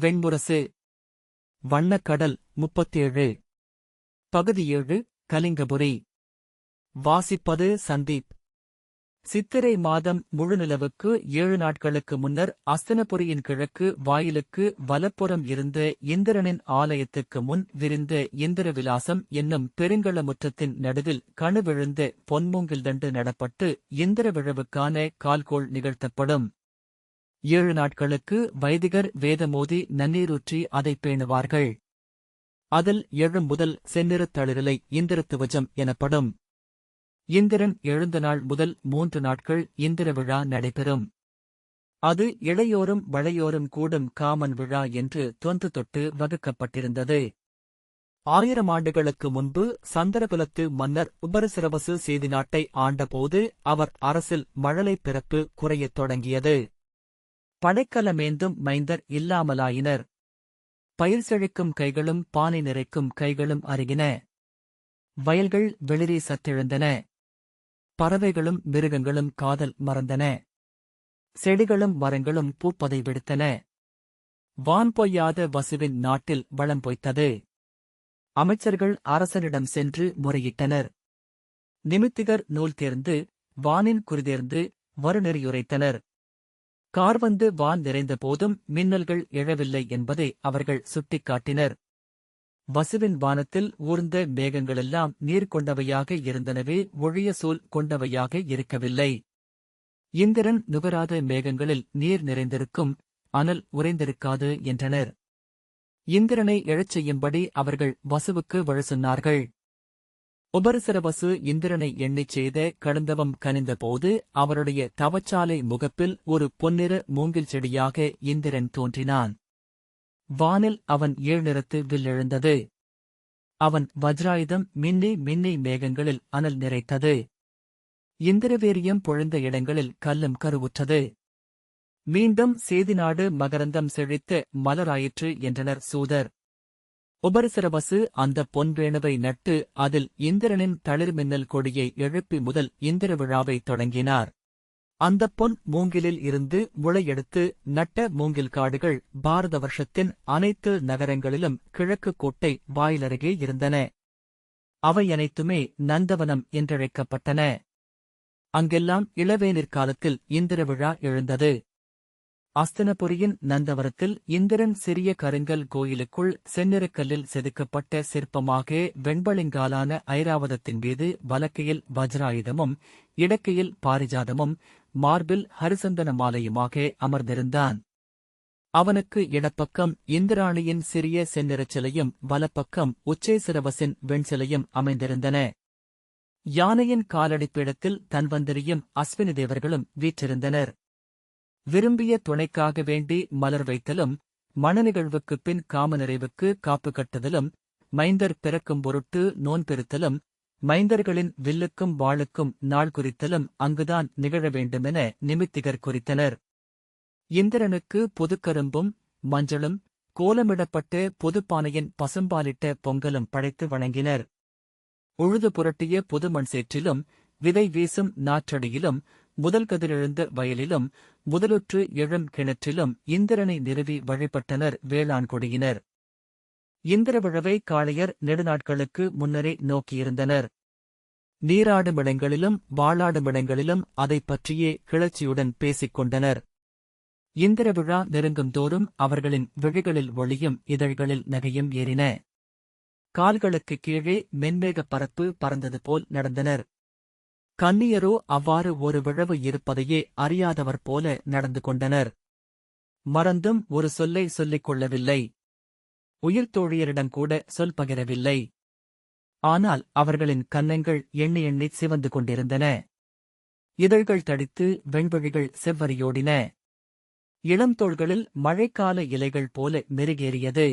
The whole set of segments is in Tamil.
வெண்முரசு வண்ணக்கடல் முப்பத்தேழு. பகுதி ஏழு கலிங்கபுரி. வாசிப்பது சந்தீப். சித்திரை மாதம் முழுநிலவுக்கு ஏழு நாட்களுக்கு முன்னர் அஸ்தனபுரியின் கிழக்கு வாயிலுக்கு வலப்புறம் இருந்த இந்திரனின் ஆலயத்துக்கு முன் விரிந்த இந்திர விலாசம் என்னும் பெருங்கள முற்றத்தின் நடுவில் கணுவிழுந்த பொன்மூங்கில் தண்டு நடப்பட்டு இந்திர விழவுக்கான கால்கோள் நிகழ்த்தப்படும். ஏழு நாட்களுக்கு வைதிகர் வேதமோதி நன்னீரூற்றி அதைப் பேணுவார்கள். அதில் எழும் முதல் செந்நிறத் தளிரலை இந்திரத்துவஜம் எனப்படும். இந்திரன் எழுந்த நாள் முதல் மூன்று நாட்கள் இந்திர விழா நடைபெறும். அது இளையோரும் வளையோரும் கூடும் காமன் விழா என்று தொன்று தொட்டு வகுக்கப்பட்டிருந்தது. ஆயிரம் ஆண்டுகளுக்கு முன்பு சந்தரகுலத்து மன்னர் உபரசிரவசு செய்தி நாட்டை ஆண்டபோது அவர் அரசில் மழலை பிறப்பு குறையத் தொடங்கியது. படைக்கலமேந்தும் மைந்தர் இல்லாமலாயினர். பயிர் செழிக்கும் கைகளும் பானை நிறைக்கும் கைகளும் அருகின. வயல்கள் வெளிரி சத்தெழுந்தன. பறவைகளும் மிருகங்களும் காதல் மறந்தன. செடிகளும் மரங்களும் பூப்பதை விடுத்தன. வான் பொய்யாத வசுவின் நாட்டில் வளம் பொய்த்தது. அமைச்சர்கள் அரசனிடம் சென்று முறையிட்டனர். நிமித்திகர் நூல் தேர்ந்து வானின் குறிதேர்ந்து வருநெறியுரைத்தனர் கார்வந்து வான் நிறைந்த போதும் மின்னல்கள் எழவில்லை என்பதை அவர்கள் சுட்டிக்காட்டினர். வசுவின் வானத்தில் ஊர்ந்த மேகங்களெல்லாம் நீர் கொண்டவையாக இருந்தனவே ஒழிய சூல் கொண்டவையாக இருக்கவில்லை. இந்திரன் நுகராத மேகங்களில் நீர் நிறைந்திருக்கும் அனல் உறைந்திருக்காது என்றனர். இந்திரனை எழச் செய்யும்படி அவர்கள் வசுவுக்கு வழு சொன்னார்கள். உபரிசரவசு இந்திரனை எண்ணிச் செய்த கடந்தவம் கனிந்தபோது அவருடைய தவச்சாலை முகப்பில் ஒரு பொன்னிற மூங்கில் செடியாக இந்திரன் தோன்றினான். வானில் அவன் ஏழ்நிறத்து வில்லெழுந்தது. அவன் வஜ்ராயுதம் மின்னி மின்னி மேகங்களில் அனல் நிறைத்தது. இந்திரவீரியம் பொழிந்த இடங்களில் கல்லும் கருவுற்றது. மீண்டும் சேதிநாடு மகரந்தம் செழித்த மலராயிற்று என்றனர் சூதர். உபரிசரவசு அந்த பொன்வேணுவை நட்டு அதில் இந்திரனின் தளிர்மின்னல் கொடியை எழுப்பி முதல் இந்திர விழாவை தொடங்கினார். அந்தப் பொன் மூங்கிலில் இருந்து முளையெடுத்து நட்ட மூங்கில் காடுகள் பாரத வருஷத்தின் அனைத்து நகரங்களிலும் கிழக்கு கோட்டை வாயிலருகே இருந்தன. அவை அனைத்துமே நந்தவனம் என்றழைக்கப்பட்டன. அங்கெல்லாம் இளவேனிற் காலத்தில் இந்திர விழா எழுந்தது. அஸ்தனபுரியின் நந்தவரத்தில் இந்திரன் சிறிய கருங்கல் கோயிலுக்குள் செந்நிறக்கல்லில் செதுக்கப்பட்ட சிற்பமாக வெண்பளிங்காலான ஐராவதத்தின் மீது வலக்கையில் வஜ்ராயுதமும் இடக்கையில் பாரிஜாதமும் மார்பில் ஹரிசந்தன மாலையுமாக அமர்ந்திருந்தான். அவனுக்கு இடப்பக்கம் இந்திராணியின் சிறிய செந்நிறச் சிலையும் வலப்பக்கம் உச்சேசிரவசின் வெண்சிலையும் அமைந்திருந்தன. யானையின் காலடிப்பிடத்தில் தன்வந்தரியும் அஸ்வினி தேவர்களும் வீற்றிருந்தனர். விரும்பிய துணைக்காக வேண்டி மலர் வைத்தலும் மணநிகழ்வுக்குப் பின் காமநிறைவுக்கு காப்பு கட்டுதலும் மைந்தர் பிறக்கும் பொருட்டு நோன்பெருத்தலும் மைந்தர்களின் வில்லுக்கும் வாளுக்கும் நாள் குறித்தலும் அங்குதான் நிகழ வேண்டுமென நிமித்திகர் குறித்தனர். இந்திரனுக்கு புதுக்கரும்பும் மஞ்சளும் கோலமிடப்பட்டு பொதுப்பானையின் பசும்பாலிட்ட பொங்கலும் படைத்து வணங்கினர். உழுது புரட்டிய புதுமண் சேற்றிலும் விதை வீசும் நாற்றடியிலும் முதல் கதிரெழுந்த வயலிலும் முதலுற்று எழும் கிணற்றிலும் இந்திரனை நிறுவி வழிபட்டனர் வேளாண் கொடியினர். இந்திரவிழவை காளையர் நெடுநாட்களுக்கு முன்னரே நோக்கியிருந்தனர். நீராடும் இடங்களிலும் வாழாடும் இடங்களிலும் அதைப் பற்றியே கிளர்ச்சியுடன் பேசிக் கொண்டனர். இந்திர விழா நெருங்கும் தோறும் அவர்களின் விழிகளில் ஒளியும் இதழ்களில் நகையும் ஏறின. கால்களுக்கு கீழே மென்மேகப் பரப்பு பறந்தது போல் நடந்தனர். கன்னியரோ அவ்வாறு ஒரு விழவு இருப்பதையே அறியாதவர் போல நடந்து கொண்டனர். மறந்தும் ஒரு சொல்லை சொல்லிக் கொள்ளவில்லை. உயிர்த்தோழியரிடங்கூட சொல் பகிரவில்லை. ஆனால் அவர்களின் கன்னங்கள் எண்ணி எண்ணி சிவந்து கொண்டிருந்தன. இதழ்கள் தடித்து வெண்வழிகள் செவ்வரியோடின. இளந்தோள்களில் மழைக்கால இலைகள் போல மெருகேறியது.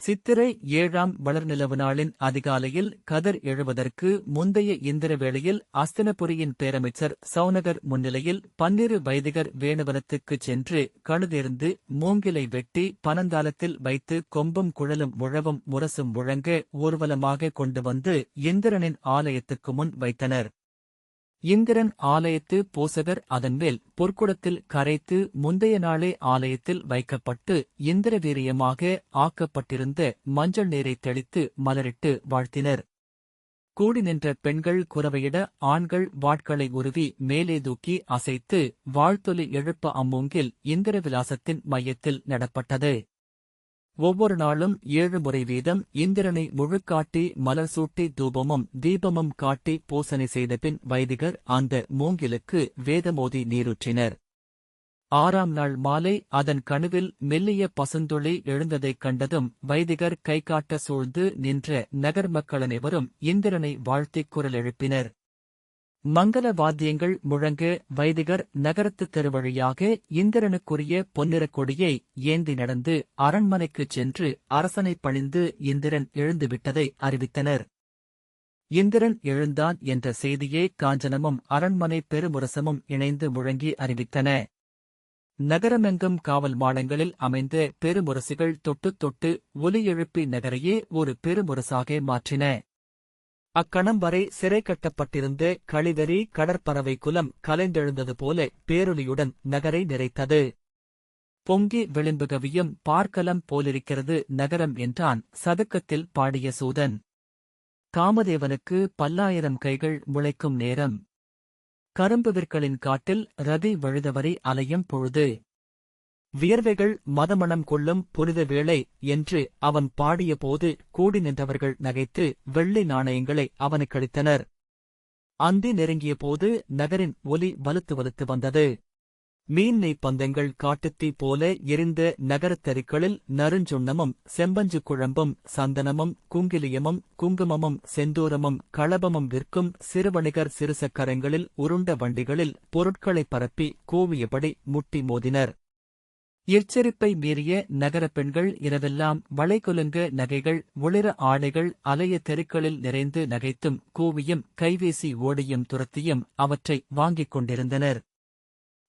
சித்திரை ஏழாம் வளர்நிலவு நாளின் அதிகாலையில் கதர் எழுவதற்கு முந்தைய இந்திர வேளையில் அஸ்தினபுரியின் பேரமைச்சர் சௌனகர் முன்னிலையில் பன்னிரு வைதிகர் வேணுவனத்துக்குச் சென்று கழுதெறிந்து மூங்கிலை வெட்டி பனந்தாலத்தில் வைத்து கொம்பும் குழலும் முழவும் முரசும் முழங்க ஊர்வலமாக கொண்டு வந்து இந்திரனின் ஆலயத்துக்கு முன் வைத்தனர். இந்திரன் ஆலயத்து போசகர் அதன்மேல் பொற்குடத்தில் கரைத்து முந்தைய நாளே ஆலயத்தில் வைக்கப்பட்டு இந்திர வீரியமாக ஆக்கப்பட்டிருந்த மஞ்சள் நீரை தெளித்து மலரிட்டு வாழ்த்தினர். கூடி நின்ற பெண்கள் குரவையிட ஆண்கள் வாட்களை உருவி மேலே தூக்கி அசைத்து வாழ்த்தொலி எழுப்ப அம்மூங்கில் இந்திர விலாசத்தின் மையத்தில் நடப்பட்டது. ஒவ்வொரு நாளும் ஏழு முறை வீதம் இந்திரனை முழுக்காட்டி மலர் சூட்டி தூபமும் தீபமும் காட்டி பூசனை செய்தபின் வைதிகர் அந்த மூங்கிலுக்கு வேதமோதி நீரூற்றினர். ஆறாம் நாள் மாலை அதன் கணுவில் மெல்லிய பசுந்துளி எழுந்ததைக் கண்டதும் வைதிகர் கைகாட்ட சூழ்ந்து நின்ற நகர் மக்கள் அனைவரும் இந்திரனை வாழ்த்திக் குரல் எழுப்பினர் மங்கள வாத்தியங்கள் முழங்க வைதிகர் நகரத்து தெருவழியாக இந்திரனுக்குரிய பொன்னிறக் கொடியை ஏந்தி நடந்து அரண்மனைக்குச் சென்று அரசனைப் பணிந்து இந்திரன் எழுந்துவிட்டதை அறிவித்தனர். இந்திரன் எழுந்தான் என்ற செய்தியே காஞ்சனமும் அரண்மனை பெருமுரசமும் இணைந்து முழங்கி அறிவித்தன. நகரமெங்கும் காவல் மாடங்களில் அமைந்த பெருமுரசுகள் தொட்டுத் தொட்டு ஒலி எழுப்பி நகரையே ஒரு பெருமுரசாக மாற்றின. அக்கணம் வரை சிறை கட்டப்பட்டிருந்த களிதறி கடற்பறவை குலம் கலைந்தெழுந்தது போல பேரொலியுடன் நகரை நிறைத்தது. பொங்கி விளிம்புகவியும் பார்க்கலம் போலிருக்கிறது நகரம் என்றான் சதுக்கத்தில் பாடிய சூதன். காமதேவனுக்கு பல்லாயிரம் கைகள் முளைக்கும் நேரம். கரும்பு விற்களின் காட்டில் ரதி வழுதவரை அலையும் பொழுது வியர்வைகள் மதமணம் கொள்ளும் புனித வேளை என்று அவன் பாடியபோது கூடி நின்றவர்கள் நகைத்து வெள்ளி நாணயங்களை அவனுக்களித்தனர் அந்தி நெருங்கிய போது நகரின் ஒலி வலுத்து வலுத்து வந்தது. மீன்நெய் பந்தங்கள் காட்டுத்தீ போல எரிந்த நகரத் தெருக்களில் நறுஞ்சுண்ணமும் செம்பஞ்சு குழம்பும் சந்தனமும் குங்கிலியமும் குங்குமமும் செந்தூரமும் களபமும் விற்கும் சிறுவணிகர் சிறுசக்கரங்களில் உருண்ட வண்டிகளில் பொருட்களைப் பரப்பி கூவியபடி முட்டி மோதினர். எச்சரிப்பை மீறிய நகரப் பெண்கள் இரவெல்லாம் வளைகுலுங்க நகைகள் ஒளிர ஆடைகள் அலைய தெருக்களில் நிறைந்து நகைத்தும் கூவியும் கைவீசி ஓடியும் துரத்தியும் அவற்றை வாங்கிக் கொண்டிருந்தனர்.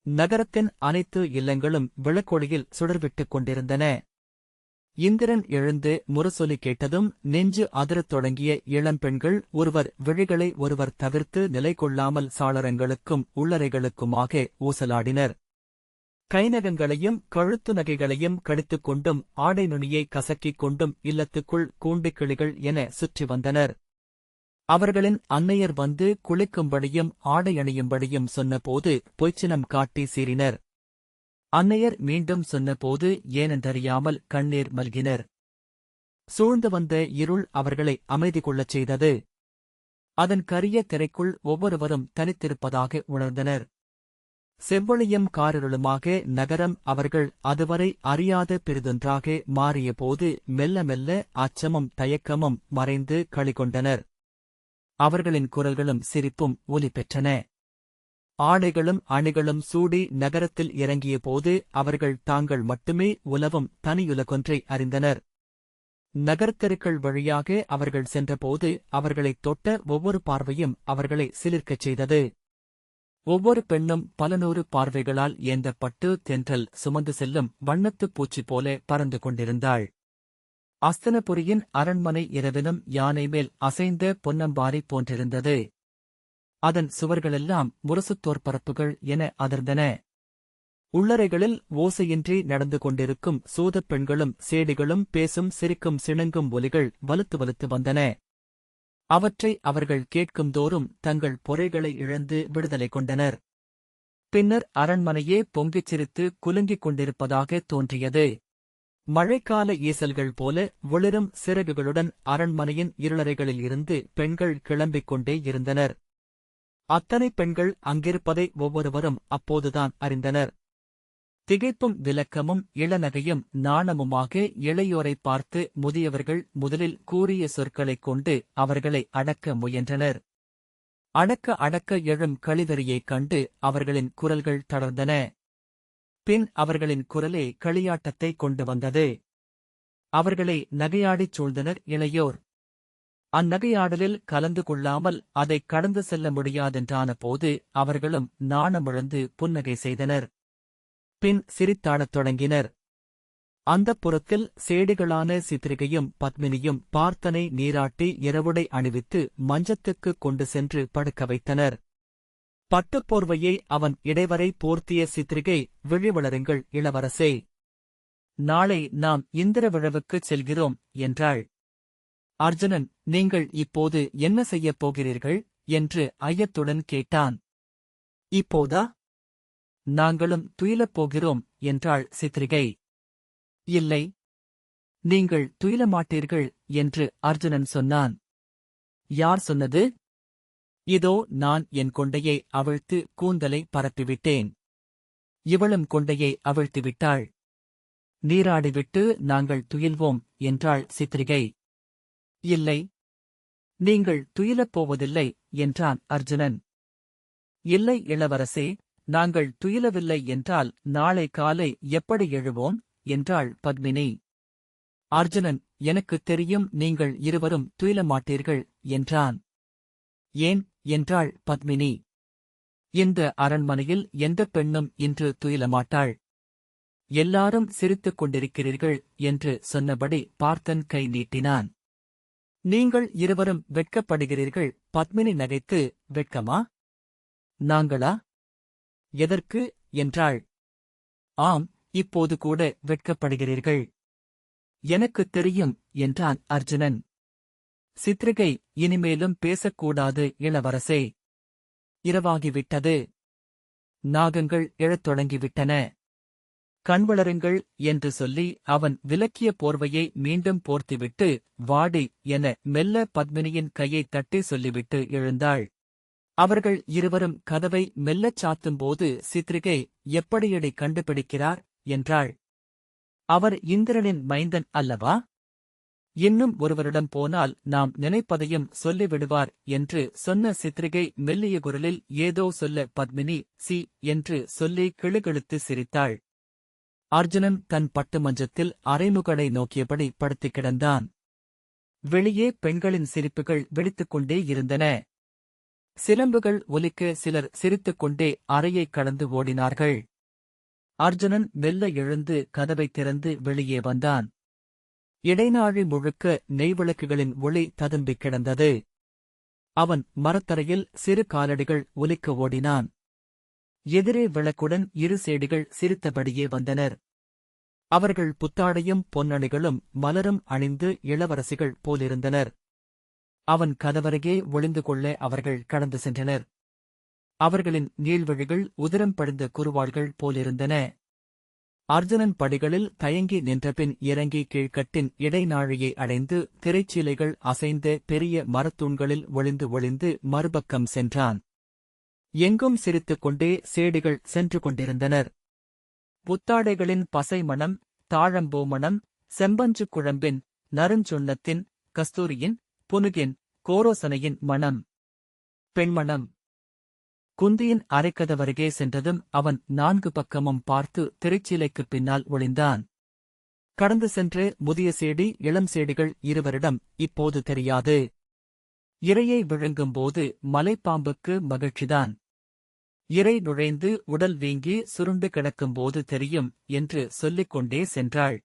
நகரத்தின் அனைத்து இல்லங்களும் விளக்கொளியில் சுடர்விட்டுக் கொண்டிருந்தன. இந்திரன் எழுந்து முரசொலி கேட்டதும் நெஞ்சு அதிரத் தொடங்கிய இளம்பெண்கள் ஒருவர் விழிகளை ஒருவர் தவிர்த்து நிலை கொள்ளாமல் சாளரங்களுக்கும் உள்ளறைகளுக்குமாக ஊசலாடினர். கைநகங்களையும் கழுத்து நகைகளையும் கடித்துக் கொண்டும் ஆடை நுனியை கசக்கிக் கொண்டும் இல்லத்துக்குள் கூண்டிக் கிளிகள் என சுற்றி வந்தனர். அவர்களின் அன்னையர் வந்து குளிக்கும்படியும் ஆடை அணியும்படியும் சொன்னபோது பொய்ச்சினம் காட்டி சீறினர். அன்னையர் மீண்டும் சொன்னபோது ஏனென்றறியாமல் கண்ணீர் மல்கினர். சூழ்ந்து வந்த இருள் அவர்களை அமைதி கொள்ளச் செய்தது. அதன் கரிய திரைக்குள் ஒவ்வொருவரும் தனித்திருப்பதாக உணர்ந்தனர். செவ்வொளியம் காரருளுமாக நகரம் அவர்கள் அதுவரை அறியாத பெரிதொன்றாக மாறியபோது மெல்ல மெல்ல அச்சமும் தயக்கமும் மறைந்து களிகொண்டனர். அவர்களின் குரல்களும் சிரிப்பும் ஒலி பெற்றன. ஆடைகளும் அணிகளும் சூடி நகரத்தில் இறங்கியபோது அவர்கள் தாங்கள் மட்டுமே உலவும் தனியுலகொன்றை அறிந்தனர். நகர்த்தெருக்கள் வழியாக அவர்கள் சென்றபோது அவர்களைத் தொட்ட ஒவ்வொரு பார்வையும் அவர்களை சிலிர்க்கச் செய்தது. ஒவ்வொரு பெண்ணும் பல நூறு பார்வைகளால் ஏந்தப்பட்டு தென்றல் சுமந்து செல்லும் வண்ணத்துப் பூச்சி போல பறந்து கொண்டிருந்தாள். அஸ்தனபுரியின் அரண்மனை இரவிலும் யானை மேல் அசைந்த பொன்னம்பாரி போன்றிருந்தது. அதன் சுவர்களெல்லாம் முரசுத்தோர் பரப்புகள் என அதிர்ந்தன. உள்ளறைகளில் ஓசையின்றி நடந்து கொண்டிருக்கும் சூதப் பெண்களும் சேடிகளும் பேசும் சிரிக்கும் சிணுங்கும் ஒலிகள் வலுத்து வலுத்து வந்தன. அவற்றை அவர்கள் கேட்கும்தோறும் தங்கள் பொறைகளை இழந்து விடுதலை கொண்டனர். பின்னர் அரண்மனையே பொங்கிச் சிரித்து குலுங்கிக் கொண்டிருப்பதாக தோன்றியது. மழைக்கால ஈசல்கள் போல ஒளிரும் சிறகுகளுடன் அரண்மனையின் இருளறைகளில் இருந்து பெண்கள் கிளம்பிக் கொண்டே இருந்தனர். அத்தனை பெண்கள் அங்கிருப்பதை ஒவ்வொருவரும் அப்போதுதான் அறிந்தனர். திகைப்பும் விலக்கமும் இளநகையும் நாணமுமாக இளையோரைப் பார்த்து முதியவர்கள் முதலில் கூறிய சொற்களைக் கொண்டு அவர்களை அடக்க முயன்றனர். அடக்க அடக்க எழும் களிதறியைக் கண்டு அவர்களின் குரல்கள் தளர்ந்தன. பின் அவர்களின் குரலே களியாட்டத்தைக் கொண்டு வந்தது. அவர்களை நகையாடிச் சூழ்ந்தனர் இளையோர். அந்நகையாடலில் கலந்து கொள்ளாமல் அதைக் கடந்து செல்ல முடியாதென்றான போது அவர்களும் நாணமிழந்து புன்னகை செய்தனர். பின் சிரித்தாடத் தொடங்கினர். அந்தப் புறத்தில் சேடிகளான சித்திரிகையும் பத்மினியும் பார்த்தனை நீராட்டி இரவுடை அணிவித்து மஞ்சத்துக்குக் கொண்டு சென்று படுக்க வைத்தனர். பட்டுப்போர்வையை அவன் இடைவரை போர்த்திய சித்திரிகை விழிவளருங்கள் இளவரசே. நாளை நாம் இந்திர விழவுக்குச் செல்கிறோம் என்றாள். அர்ஜுனன் நீங்கள் இப்போது என்ன செய்யப் போகிறீர்கள்? என்று ஐயத்துடன் கேட்டான். இப்போதா? நாங்களும் துயிலப் போகிறோம் என்றாள் சித்திரிகை. இல்லை. நீங்கள் துயில மாட்டீர்கள் என்று அர்ஜுனன் சொன்னான். யார் சொன்னது? இதோ நான் என் கொண்டையை அவிழ்த்து கூந்தலை பரப்பிவிட்டேன். இவளும் கொண்டையை அவிழ்த்துவிட்டாள் நீராடிவிட்டு நாங்கள் துயில்வோம் என்றாள் சித்திரிகை. இல்லை. நீங்கள் துயிலப் போவதில்லை என்றான் அர்ஜுனன். இல்லை இளவரசே நாங்கள் துயிலவில்லை என்றால் நாளை காலை எப்படி எழுவோம்? என்றாள் பத்மினி. அர்ஜுனன் எனக்குத் தெரியும் நீங்கள் இருவரும் துயில மாட்டீர்கள் என்றான். ஏன்? என்றாள் பத்மினி. இந்த அரண்மனையில் எந்தப் பெண்ணும் இன்று துயிலமாட்டாள்? எல்லாரும் சிரித்துக் கொண்டிருக்கிறீர்கள் என்று சொன்னபடி பார்த்தன் கை நீட்டினான். நீங்கள் இருவரும் வெட்கப்படுகிறீர்கள் பத்மினி நகைத்து வெட்கமா? நாங்களா? எதற்கு என்றாள். ஆம் இப்போது கூட வெட்கப்படுகிறீர்கள். எனக்குத் தெரியும் என்றான் அர்ஜுனன். சித்ரிகை இனிமேலும் பேசக்கூடாது இளவரசே. இரவாகிவிட்டது. நாகங்கள் எழத் தொடங்கிவிட்டன. கண்வளருங்கள் என்று சொல்லி அவன் விலக்கிய போர்வையை மீண்டும் போர்த்திவிட்டு வாடி என மெல்ல பத்மினியின் கையைத் தட்டி சொல்லிவிட்டு எழுந்தாள். அவர்கள் இருவரும் கதவை மெல்லச் சாத்தும்போது சித்ரிகை எப்படியடி கண்டுபிடிக்கிறார்? என்றாள். அவர் இந்திரனின் மைந்தன் அல்லவா? இன்னும் ஒருவரிடம் போனால் நாம் நினைப்பதையும் சொல்லிவிடுவார் என்று சொன்ன சித்ரிகை மெல்லிய குரலில் ஏதோ சொல்ல பத்மினி சி என்று சொல்லி கிளுகிழுத்து சிரித்தாள். அர்ஜுனன் தன் பட்டு மஞ்சத்தில் அரைமுகடை நோக்கியபடி படுத்துக் கிடந்தான். வெளியே பெண்களின் சிரிப்புகள் வெடித்துக் கொண்டே இருந்தன. சிலம்புகள் ஒலிக்க சிலர் சிரித்துக் கொண்டே அறையைக் கடந்து ஓடினார்கள். அர்ஜுனன் மெல்ல எழுந்து கதவைத் திறந்து வெளியே வந்தான். இடைநாழி முழுக்க நெய்விளக்குகளின் ஒளி ததும்பிக் கிடந்தது. அவன் மரத்தரையில் சிறு காலடிகள் ஒலிக்க ஓடினான். எதிரே விளக்குடன் இரு சேடிகள் சிரித்தபடியே வந்தனர். அவர்கள் புத்தாடையும் பொன்னணிகளும் மலரும் அணிந்து இளவரசிகள் போலிருந்தனர். அவன் கதவருகே ஒளிந்து கொள்ள அவர்கள் கடந்து சென்றனர். அவர்களின் நீள்வழிகள் உதிரம் படிந்த குருவாள்கள் போலிருந்தன. அர்ஜுனன் படிகளில் தயங்கி நின்றபின் இறங்கி கீழ்க்கட்டின் இடைநாழியை அடைந்து திரைச்சீலைகள் அசைந்த பெரிய மரத்தூண்களில் ஒளிந்து ஒளிந்து மறுபக்கம் சென்றான். எங்கும் சிரித்துக் கொண்டே சேடிகள் சென்று கொண்டிருந்தனர். புத்தாடைகளின் பசை மணம் தாழம்பூ மணம் செம்பஞ்சு குழம்பின் நறுஞ்சுண்ணத்தின் கஸ்தூரியின் புனுகின் கோரோசனையின் மணம் பெண்மணம். குந்தியின் அரைக்கதவருகே சென்றதும் அவன் நான்கு பக்கமும் பார்த்து திரைச்சீலைக்குப் பின்னால் ஒளிந்தான். கடந்து சென்று முதிய சேடி இளம் சேடிகள் இருவரிடம் இப்போது தெரியாது. இரையை விழுங்கும்போது மலைப்பாம்புக்கு மகிழ்ச்சிதான். இறை நுழைந்து உடல் வீங்கி சுருண்டு கிடக்கும்போது தெரியும் என்று சொல்லிக் கொண்டே சென்றாள்.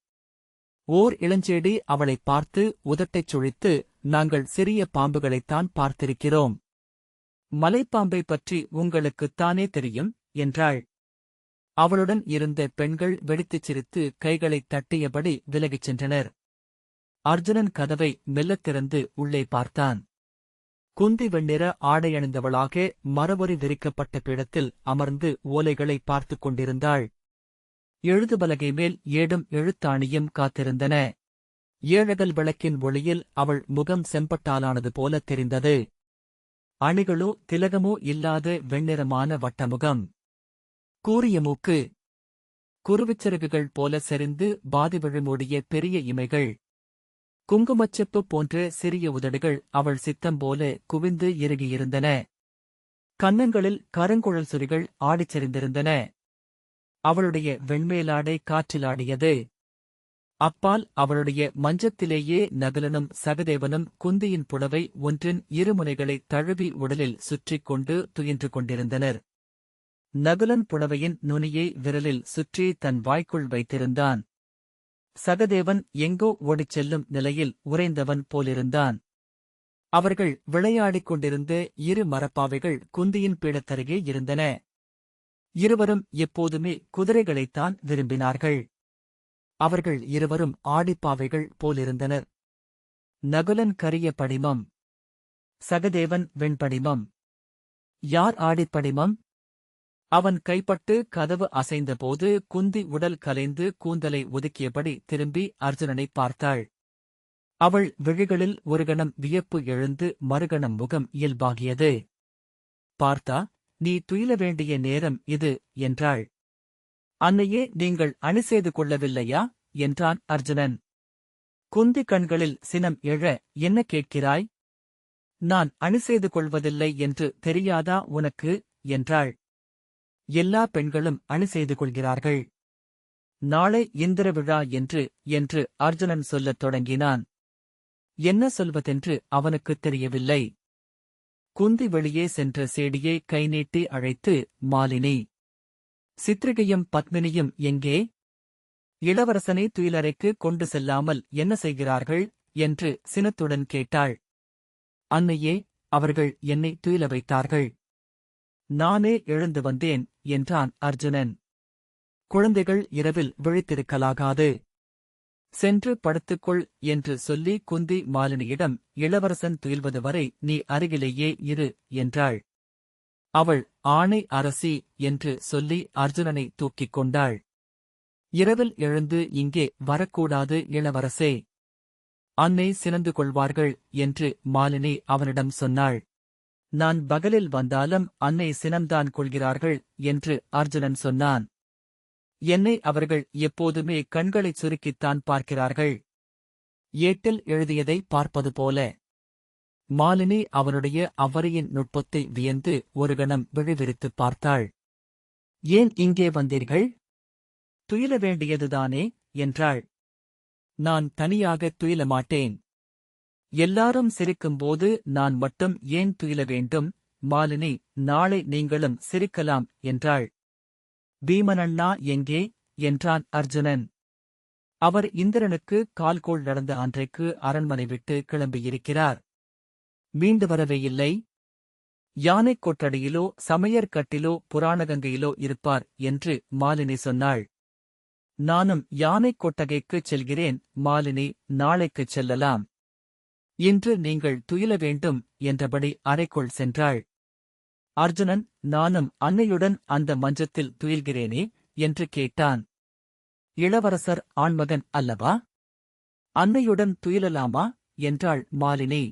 ஓர் இளஞ்செடி அவளைப் பார்த்து உதட்டைச் சுழித்து நாங்கள் சிறிய பாம்புகளைத்தான் பார்த்திருக்கிறோம். மலைப்பாம்பைப் பற்றி உங்களுக்குத்தானே தெரியும் என்றாள். அவளுடன் இருந்த பெண்கள் வெடித்துச் சிரித்து கைகளைத் தட்டியபடி விலகிச் சென்றனர். அர்ஜுனன் கதவை மெல்லத் திறந்து உள்ளே பார்த்தான். குந்தி வெண்ணிற ஆடையணிந்தவளாக மரபொறி விரிக்கப்பட்ட பீடத்தில் அமர்ந்து ஓலைகளை பார்த்துக் கொண்டிருந்தாள். எழுதுபலகை மேல் ஏடும் எழுத்தாணியும் காத்திருந்தன. ஏழகல் விளக்கின் ஒளியில் அவள் முகம் செம்பட்டாலானது போல தெரிந்தது. அணிகளோ திலகமோ இல்லாத வெண்ணிறமான வட்டமுகம். கூறிய மூக்கு. குருவிச்சிறகுகள் போல செறிந்து பாதிவிழுமூடிய பெரிய இமைகள். குங்குமச்செப்பு போன்ற சிறிய உதடுகள் அவள் சித்தம் போல குவிந்து இறுகியிருந்தன. கன்னங்களில் கருங்குழல் சுரிகள் ஆடிச் செறிந்திருந்தன அவளுடைய வெண்மேலாடை காற்றிலாடியது அப்பால் அவளுடைய மஞ்சத்திலேயே நகுலனும் சகதேவனும் குந்தியின் புடவை ஒன்றின் இருமுனைகளை தழுவி உடலில் சுற்றிக் கொண்டு துயின்று கொண்டிருந்தனர். நகுலன் புடவையின் நுனியை விரலில் சுற்றி தன் வாய்க்குள் வைத்திருந்தான். சகதேவன் எங்கோ ஓடிச் செல்லும் நிலையில் உறைந்தவன் போலிருந்தான். அவர்கள் விளையாடிக் கொண்டிருந்த இரு மரப்பாவைகள் குந்தியின் பீடத்தருகே இருந்தன. இருவரும் எப்போதுமே குதிரைகளைத்தான் விரும்பினார்கள். அவர்கள் இருவரும் ஆடிப்பாவைகள் போலிருந்தனர். நகுலன் கரிய படிமம். சகதேவன் வெண்படிமம். யார் ஆடிப்படிமம் அவன் கைப்பட்டு கதவு அசைந்தபோது குந்தி உடல் கலைந்து கூந்தலை ஒதுக்கியபடி திரும்பி அர்ஜுனனை பார்த்தாள். அவள் விழிகளில் ஒரு கணம் வியப்பு எழுந்து மறுகணம் முகம் இயல்பாகியது. பார்த்தா நீ துயில வேண்டிய நேரம் இது என்றாள். அன்னையே நீங்கள் அணி செய்து கொள்ளவில்லையா? என்றான் அர்ஜுனன். குந்தி கண்களில் சினம் எழ என்ன கேட்கிறாய்? நான் அணி செய்து கொள்வதில்லை என்று தெரியாதா உனக்கு? என்றாள். எல்லா பெண்களும் அணி செய்து கொள்கிறார்கள். நாளை இந்திர விழா என்று என்று அர்ஜுனன் சொல்லத் தொடங்கினான். என்ன சொல்வதென்று அவனுக்குத் தெரியவில்லை. குந்தி வெளியே சென்ற சேடியை கை நீட்டி அழைத்து மாலினி சித்ரிகையும் பத்மினியும் எங்கே? இளவரசனை துயிலறைக்கு கொண்டு செல்லாமல் என்ன செய்கிறார்கள்? என்று சினத்துடன் கேட்டாள். அன்னையே அவர்கள் என்னை துயில வைத்தார்கள். நானே எழுந்து வந்தேன் என்றான் அர்ஜுனன். குழந்தைகள் இரவில் விழித்திருக்கலாகாது. சென்று படுத்துக்கொள் என்று சொல்லி குந்தி மாலினியிடம் இளவரசன் துயில்வது வரை நீ அருகிலேயே இரு என்றாள். அவள் ஆணை அரசி என்று சொல்லி அர்ஜுனனை தூக்கிக் கொண்டாள். இரவில் எழுந்து இங்கே வரக்கூடாது இளவரசே. அன்னை சினந்து கொள்வார்கள் என்று மாலினி அவனிடம் சொன்னாள். நான் பகலில் வந்தாலும் அன்னை சினம்தான் கொள்கிறார்கள் என்று அர்ஜுனன் சொன்னான். என்னை அவர்கள் எப்போதுமே கண்களைச் சுருக்கித்தான் பார்க்கிறார்கள். ஏட்டில் எழுதியதை பார்ப்பது போல மாலினி அவனுடைய அவரியின் நுட்பத்தை வியந்து ஒரு கணம் விழிவிரித்துப் பார்த்தாள். ஏன் இங்கே வந்தீர்கள்? துயில வேண்டியதுதானே? என்றாள். நான் தனியாக துயில மாட்டேன். எல்லாரும் சிரிக்கும்போது நான் மட்டும் ஏன் துயில வேண்டும்? மாலினி நாளை நீங்களும் சிரிக்கலாம் என்றாள். பீமனண்ணா எங்கே? என்றான் அர்ஜுனன். அவர் இந்திரனுக்கு கால்கோள் நடந்த அன்றைக்கு அரண்மனை விட்டு கிளம்பியிருக்கிறார். மீண்டு வரவே இல்லை. யானைக் கொட்டடியிலோ சமையற்கட்டிலோ புராணகங்கையிலோ இருப்பார் என்று மாலினி சொன்னாள். நானும் யானைக் கொட்டகைக்குச் செல்கிறேன் மாலினி நாளைக்குச் செல்லலாம். இன்று நீங்கள் துயில வேண்டும் என்றபடி அறைக்குள் சென்றாள். அர்ஜுனன் நானும் அன்னையுடன் அந்த மஞ்சத்தில் துயில்கிறேனே என்று கேட்டான். இளவரசர் ஆண்மகன் அல்லவா? அன்னையுடன் துயிலலாமா? என்றாள் மாலினி.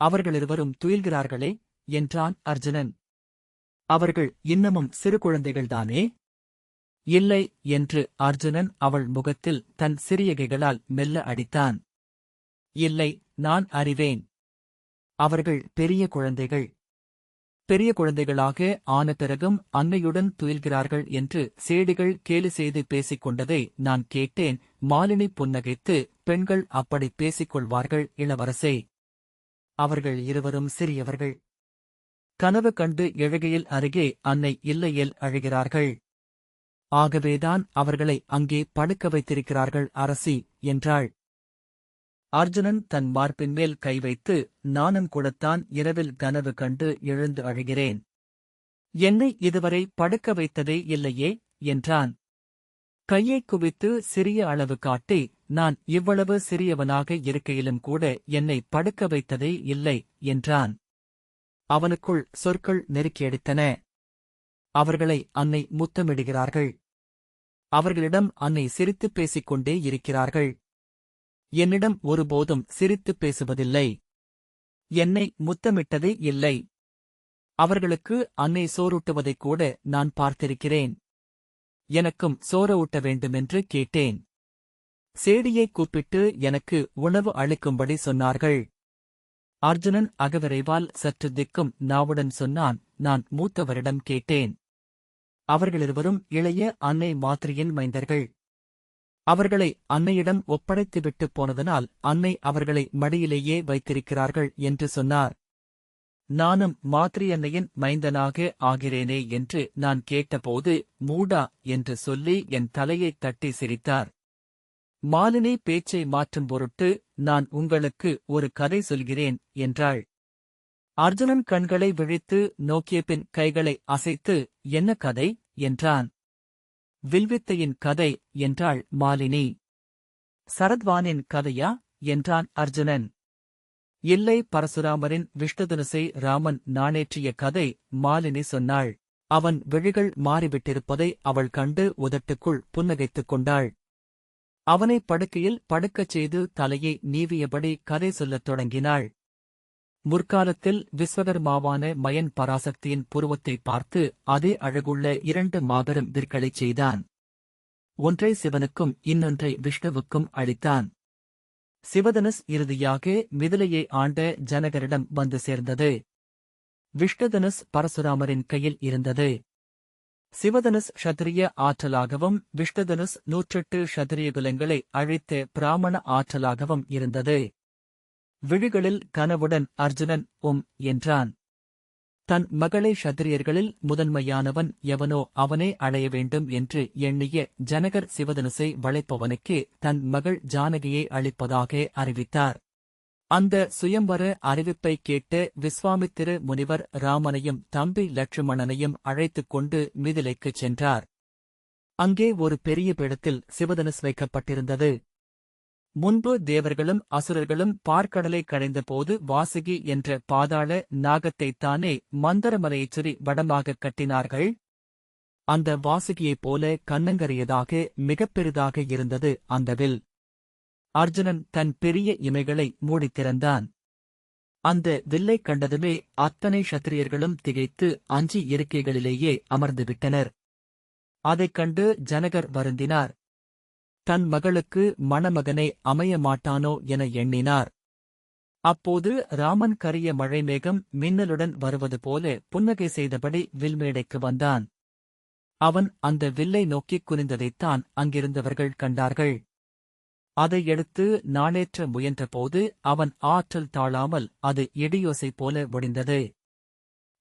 அவர்களிருவரும் துயில்கிறார்களே என்றான் அர்ஜுனன். அவர்கள் இன்னமும் சிறு குழந்தைகள்தானே? இல்லை என்று அர்ஜுனன் அவள் முகத்தில் தன் சிறியகைகளால் மெல்ல அடித்தான். இல்லை நான் அறிவேன். அவர்கள் பெரிய குழந்தைகள். பெரிய குழந்தைகளாக ஆன பிறகும் அன்னையுடன் துயில்கிறார்கள் என்று சேடிகள் கேலி செய்து பேசிக் கொண்டதை நான் கேட்டேன். மாலினி புன்னகைத்து பெண்கள் அப்படி பேசிக் கொள்வார்கள் இளவரசே. அவர்கள் இருவரும் சிறியவர்கள். கனவு கண்டு எழுகையில் அருகே அன்னை இல்லையில் அழுகிறார்கள். ஆகவேதான் அவர்களை அங்கே படுக்க வைத்திருக்கிறார்கள் அரசி என்றாள். அர்ஜுனன் தன் மார்பின் மேல் கை வைத்து நானும் கூடத்தான் இரவில் கனவு கண்டு எழுந்து அழுகிறேன். என்னை இதுவரை படுக்க வைத்ததே இல்லையே என்றான். கையைக் குவித்து சிறிய அளவு காட்டி நான் இவ்வளவு சிறியவனாக இருக்கையிலும் கூட என்னை படுக்க வைத்ததே இல்லை என்றான். அவனுக்குள் சொற்கள் நெருக்கியடித்தன அவர்களை அன்னை முத்தமிடுகிறார்கள். அவர்களிடம் அன்னை சிரித்துப் பேசிக்கொண்டே இருக்கிறார்கள். என்னிடம் ஒருபோதும் சிரித்துப் பேசுவதில்லை. என்னை முத்தமிட்டதே இல்லை. அவர்களுக்கு அன்னை சோறூட்டுவதைக் கூட நான் பார்த்திருக்கிறேன். எனக்கும் சோற ஊட்ட வேண்டுமென்று கேட்டேன். சேடியை கூப்பிட்டு எனக்கு உணவு அளிக்கும்படி சொன்னார்கள். அர்ஜுனன் அகவிரைவால் சற்று திக்கும் நாவுடன் சொன்னான் நான் மூத்தவரிடம் கேட்டேன். அவர்களிருவரும் இளைய அன்னை மாத்திரையின் மைந்தர்கள். அவர்களை அன்னையிடம் ஒப்படைத்துவிட்டுப் போனதனால் அன்னை அவர்களை மடியிலேயே வைத்திருக்கிறார்கள் என்று சொன்னார். நானும் மாத்ரியன்னையின் மைந்தனாக ஆகிறேனே என்று நான் கேட்டபோது மூடா என்று சொல்லி என் தலையைத் தட்டி சிரித்தார். மாலினி பேச்சை மாற்றும் பொருட்டு நான் உங்களுக்கு ஒரு கதை சொல்கிறேன் என்றாள். அர்ஜுனன் கண்களை விழித்து நோக்கிய பின் கைகளை அசைத்து என்ன கதை? என்றான். வில்வித்தையின் கதை என்றாள் மாலினி. சரத்வானின் கதையா? என்றான் அர்ஜுனன். இல்லை பரசுராமரின் விஷ்ணுதனுசை ராமன் நாணேற்றிய கதை மாலினி சொன்னாள். அவன் விழிகள் மாறிவிட்டிருப்பதை அவள் கண்டு உதட்டுக்குள் புன்னகைத்துக் கொண்டாள். அவனை படுக்கையில் படுக்கச் செய்து தலையை நீவியபடி கதை சொல்லத் தொடங்கினாள். முற்காலத்தில் விஸ்வகர்மாவான மயன் பராசக்தியின் புருவத்தை பார்த்து அதே அழகுள்ள இரண்டு மாபெரும் விற்களைச் செய்தான். ஒன்றை சிவனுக்கும் இன்னொன்றை விஷ்ணுவுக்கும் அளித்தான். சிவதனுஸ் இறுதியாக மிதிலையை ஆண்ட ஜனகரிடம் வந்து சேர்ந்தது. விஷ்ணுதனுஸ் பரசுராமரின் கையில் இருந்தது. சிவதனுஸ் ஷத்திரிய ஆற்றலாகவும் விஷ்ணுதனுஸ் நூற்றெட்டு ஷத்திரிய குலங்களை அழித்த பிராமண ஆற்றலாகவும் இருந்தது. விழிகளில் கனவுடன் அர்ஜுனன் உம் என்றான். தன் மகளை ஷத்திரியர்களில் முதன்மையானவன் எவனோ அவனே அடைய வேண்டும் என்று எண்ணிய ஜனகர் சிவதனுசை வளைப்பவனுக்கு தன் மகள் ஜானகியை அளிப்பதாக அறிவித்தார். அந்த சுயம்பர அறிவிப்பை கேட்டு விஸ்வாமித்திரு முனிவர் ராமனையும் தம்பி லட்சுமணனையும் அழைத்துக் கொண்டு மிதிலைக்குச் சென்றார். அங்கே ஒரு பெரிய பீடத்தில் சிவதனுஸ் வைக்கப்பட்டிருந்தது. முன்பு தேவர்களும் அசுரர்களும் பார்க்கடலை கடைந்தபோது வாசுகி என்ற பாதாள நாகத்தைத்தானே மந்தரமலையைச் சுரி வடமாகக் கட்டினார்கள். அந்த வாசுகியைப் போல கண்ணங்கரியதாக மிகப் பெரிதாக இருந்தது அந்த வில். அர்ஜுனன் தன் பெரிய இமைகளை மூடித் திறந்தான். அந்த வில்லைக் கண்டதுமே அத்தனை சத்திரியர்களும் திகைத்து அஞ்சி இருக்கைகளிலேயே அமர்ந்துவிட்டனர் அதைக் கண்டு ஜனகர் வருந்தினார். தன் மகளுக்கு மணமகனை அமைய மாட்டானோ என எண்ணினார். அப்போது ராமன் கரிய மழைமேகம் மின்னலுடன் வருவது போல புன்னகை செய்தபடி வில்மேடைக்கு வந்தான். அவன் அந்த வில்லை நோக்கிக் குனிந்ததைத்தான் அங்கிருந்தவர்கள் கண்டார்கள். அதை எடுத்து நாளேற்ற முயன்றபோது அவன் ஆற்றல் தாழாமல் அது இடியோசை போல ஒடிந்தது.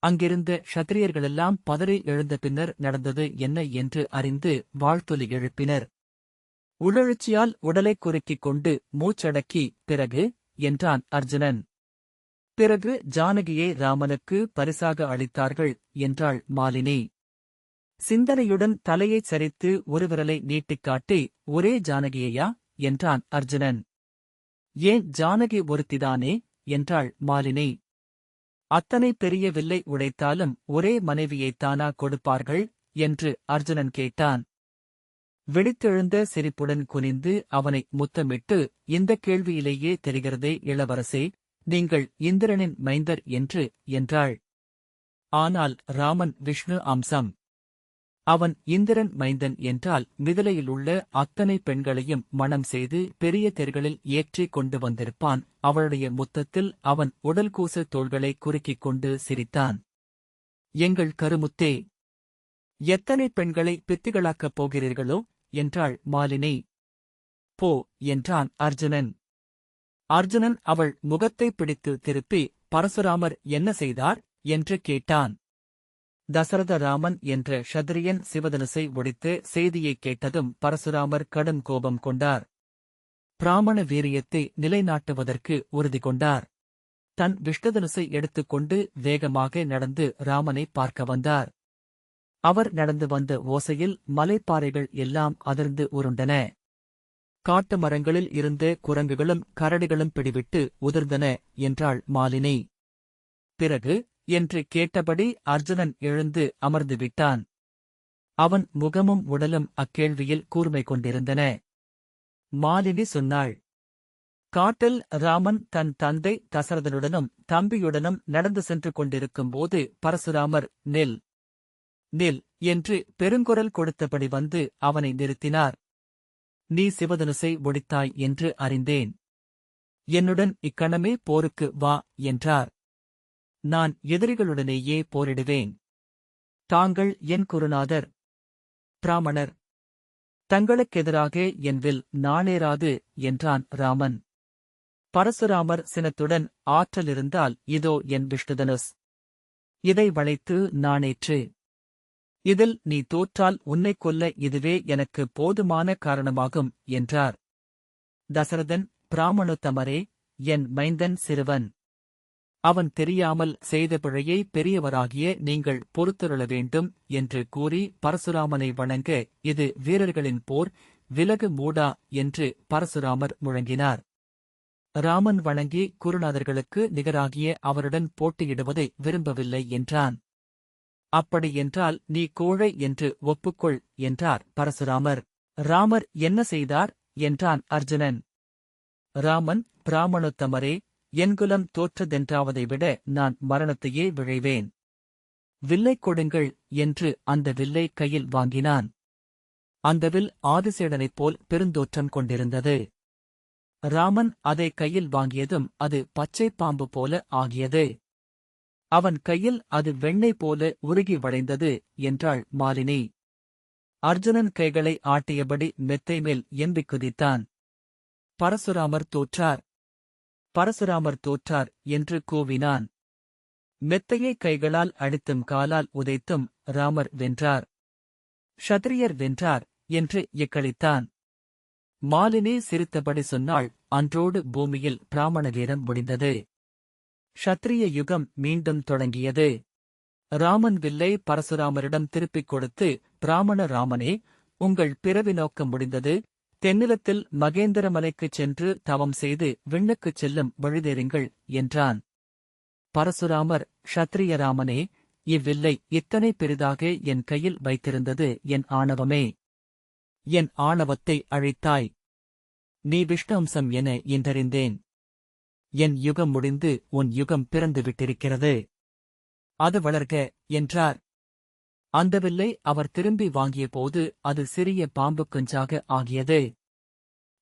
அங்கிருந்த ஷத்திரியர்களெல்லாம் பதறி எழுந்த பின்னர் நடந்தது என்ன என்று அறிந்து வாழ்த்தொலி எழுப்பினர். உடலெழுச்சியால் உடலைக் குறுக்கிக் கொண்டு மூச்சடக்கி பிறகு என்றான் அர்ஜுனன். பிறகு ஜானகியை ராமனுக்கு பரிசாக அளித்தார்கள் என்றாள் மாலினி. சிந்தனையுடன் தலையைச் சரித்து ஒரு விரலை நீட்டிக் காட்டி ஒரே ஜானகியையா? என்றான் அர்ஜுனன். ஏன் ஜானகி ஒருத்திதானே? என்றாள் மாலினி. அத்தனை பெரிய வில்லை உடைத்தாலும் ஒரே மனைவியைத்தானா கொடுப்பார்கள்? என்று அர்ஜுனன் கேட்டான். வெடித்தெழுந்த சிரிப்புடன் குனிந்து அவனை முத்தமிட்டு இந்த கேள்வியிலேயே தெரிகிறதே இளவரசே நீங்கள் இந்திரனின் மைந்தர் என்று என்றாள். ஆனால் ராமன் விஷ்ணு அம்சம். அவன் இந்திரன் மைந்தன் என்றால் மிதலையிலுள்ள உள்ள அத்தனை பெண்களையும் மணம் செய்து பெரிய தெருகளில் ஏற்றிக் கொண்டு வந்திருப்பான். அவளுடைய முத்தத்தில் அவன் உடல் கூச தோள்களை குறுக்கிக் கொண்டு சிரித்தான். எங்கள் கருமுத்தே எத்தனை பெண்களை பித்திகளாக்கப் போகிறீர்களோ என்றாள் மாலினி. போ என்றான் அர்ஜுனன். அர்ஜுனன் அவள் முகத்தை பிடித்து திருப்பி பரசுராமர் என்ன செய்தார்? என்று கேட்டான். தசரத ராமன் என்ற ஷத்ரியன் சிவதனுசை ஒடித்து செய்தியைக் கேட்டதும் பரசுராமர் கடும் கோபம் கொண்டார். பிராமண வீரியத்தை நிலைநாட்டுவதற்கு உறுதி கொண்டார். தன் விஷ்ணதனுசை எடுத்துக்கொண்டு வேகமாக நடந்து ராமனை பார்க்க வந்தார். அவர் நடந்து வந்த ஓசையில் மலைப்பாறைகள் எல்லாம் அதிர்ந்து உருண்டன. காட்டு மரங்களில் இருந்த குரங்குகளும் கரடிகளும் பிடிவிட்டு உதிர்ந்தன என்றாள் மாலினி. பிறகு என்று கேட்டபடி அர்ஜுனன் எழுந்து அமர்ந்து விட்டான். அவன் முகமும் உடலும் அக்கேள்வியில் கூர்மை கொண்டிருந்தன. மாலினி சொன்னாள் காட்டில் ராமன் தன் தந்தை தசரதனுடனும் தம்பியுடனும் நடந்து சென்று கொண்டிருக்கும்போது பரசுராமர் நெல் நில் என்று பெருங்குரல் கொடுத்தபடி வந்து அவனை நிறுத்தினார். நீ சிவதனுசை ஒடித்தாய் என்று அறிந்தேன். என்னுடன் இக்கணமே போருக்கு வா என்றார். நான் எதிரிகளுடனேயே போரிடுவேன். தாங்கள் என் குருநாதர். பிராமணர். தங்களுக்கெதிராக என் வில் நாளேராது என்றான் ராமன். பரசுராமர் சினத்துடன் ஆற்றலிருந்தால் இதோ என் விஷ்ணுதனுஸ். இதை வளைத்து நாணேற்று இதில் நீ தோற்றால் உன்னைக் கொல்ல இதுவே எனக்கு போதுமான காரணமாகும் என்றார். தசரதன் பிராமணுத்தமரே என் மைந்தன் சிறுவன். அவன் தெரியாமல் செய்த பிழையை பெரியவராகிய நீங்கள் பொறுத்தருள வேண்டும் என்று கூறி பரசுராமனை வணங்க இது வீரர்களின் போர் விலகு மூடா என்று பரசுராமர் முழங்கினார். ராமன் வணங்கி குருநாதர்களுக்கு நிகராகிய அவருடன் போட்டியிடுவதை விரும்பவில்லை என்றான். அப்படியென்றால் நீ கோழை என்று ஒப்புக்கொள் என்றார் பரசுராமர். ராமர் என்ன செய்தார்? என்றான் அர்ஜுனன். ராமன் பிராமணுத்தமரே என்குலம் தோற்றதென்றாவதை விட நான் மரணத்தையே விழைவேன். வில்லை கொடுங்கள் என்று அந்த வில்லை கையில் வாங்கினான். அந்த வில் ஆதிசேடனைப் போல் பெருந்தோற்றம் கொண்டிருந்தது. ராமன் அதை கையில் வாங்கியதும் அது பச்சை பாம்பு போல ஆகியது. அவன் கையில் அது வெண்ணெய் போல உருகி வளைந்தது என்றாள் மாலினி. அர்ஜுனன் கைகளை ஆட்டியபடி மெத்தை மேல் எம்பிக் குதித்தான். பரசுராமர் தோற்றார். பரசுராமர் தோற்றார் என்று கூவினான். மெத்தையை கைகளால் அடித்தும் காலால் உதைத்தும் ராமர் வென்றார். ஷத்ரியர் வென்றார் என்று எக்களித்தான். மாலினி சிரித்தபடி சொன்னாள் அன்றோடு பூமியில் பிராமண வீரம் முடிந்தது. ஷத்ரிய யுகம் மீண்டும் தொடங்கியது. ராமன் வில்லை பரசுராமரிடம் திருப்பிக் கொடுத்து பிராமண ராமனே உங்கள் பிறவி நோக்கம் முடிந்தது. தென்னிலத்தில் மகேந்திரமலைக்குச் சென்று தவம் செய்து விண்ணுக்குச் செல்லும் வழிதேறுங்கள் என்றான். பரசுராமர் ஷத்ரியராமனே இவ்வில்லை இத்தனை பெரிதாக என் கையில் வைத்திருந்தது என் ஆணவமே. என் ஆணவத்தை அழித்தாய். நீ விஷ்ணம்சம் என இன்றறிந்தேன். என் யுகம் முடிந்து உன் யுகம் பிறந்து விட்டிருக்கிறது. அது வளர்க என்றார். அந்த வில்லை அவர் திரும்பி வாங்கியபோது அது சிறிய பாம்பு குஞ்சாக ஆகியது.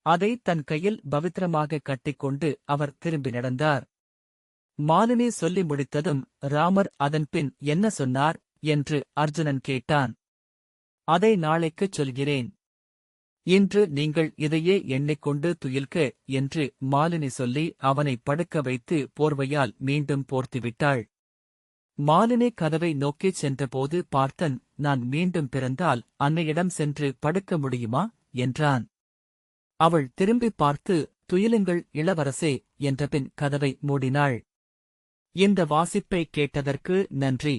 அதை தன் கையில் பவித்திரமாக கட்டிக்கொண்டு அவர் திரும்பி நடந்தார். மாலினி சொல்லி முடித்ததும் ராமர் அதன்பின் என்ன சொன்னார்? என்று அர்ஜுனன் கேட்டான். அதை நாளைக்குச் சொல்கிறேன். இன்று நீங்கள் இதையே எண்ணிக்கொண்டு துயில்க என்று மாலினி சொல்லி அவனை படுக்க வைத்து போர்வையால் மீண்டும் போர்த்துவிட்டாள். மாலினி கதவை நோக்கிச் சென்றபோது பார்த்தன் நான் மீண்டும் பிறந்தால் அன்னையிடம் சென்று படுக்க முடியுமா? என்றான். அவள் திரும்பிப் பார்த்து துயிலுங்கள் இளவரசே என்றபின் கதவை மூடினாள். இந்த வாசிப்பை கேட்டதற்கு நன்றி.